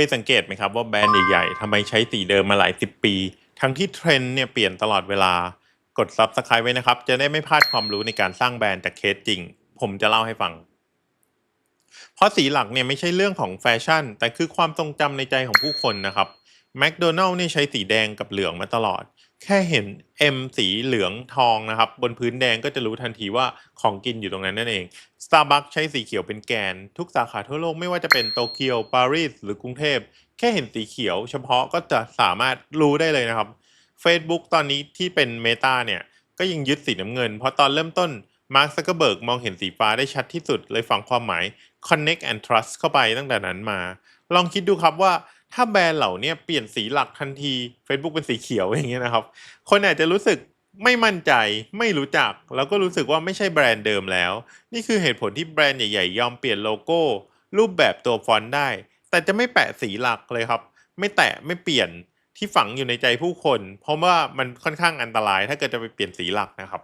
ยสังเกตไหมครับว่าแบรนด์ใหญ่ๆทำไมใช้สีเดิมมาหลายสิบปี ทั้งที่เทรนด์เนี่ยเปลี่ยนตลอดเวลา กด Subscribe ไว้นะครับ จะได้ไม่พลาดความรู้ในการสร้างแบรนด์จากเคสจริง ผมจะเล่าให้ฟัง เพราะสีหลักเนี่ยไม่ใช่เรื่องของแฟชั่น แต่คือความทรงจำในใจของผู้คนนะครับ แมคโดนัลล์นี่ใช้สีแดงกับเหลืองมาตลอด แค่เห็น M สีเหลืองทองนะครับ บนพื้นแดงก็จะรู้ทันทีว่าของกินอยู่ตรงนั้นนั่นเอง Starbucks ใช้สีเขียวเป็นแกน ทุกสาขาทั่วโลกไม่ว่าจะเป็นโตเกียว ปารีส หรือกรุงเทพ แค่เห็นสีเขียวเฉพาะก็จะสามารถรู้ได้เลยนะครับ Facebook ตอนนี้ที่เป็น Meta เนี่ยก็ยังยึดสีน้ำเงิน เพราะตอนเริ่มต้นมาร์คซักเกอร์เบิร์กมองเห็นสีฟ้าได้ชัดที่สุดเลยฝังความหมาย Connect and Trust เข้าไปตั้งแต่นั้นมา ลองคิดดูครับว่า ถ้าแบรนด์เหล่าเนี้เปลี่ยนสีหลักทันที Facebook เป็นสีเขียวอย่างเงี้ยนะครับ คนอาจจะรู้สึกไม่มั่นใจไม่รู้จัก แล้วก็รู้สึกว่าไม่ใช่แบรนด์เดิมแล้ว นี่คือเหตุผลที่แบรนด์ใหญ่ๆ ยอมเปลี่ยนโลโก้ รูปแบบตัวฟอนต์ได้ แต่จะไม่แปะสีหลักเลยครับ ไม่แตะไม่เปลี่ยนที่ฝังอยู่ในใจผู้คน เพราะว่ามันค่อนข้างอันตรายถ้าเกิดจะไปเปลี่ยนสีหลักนะครับ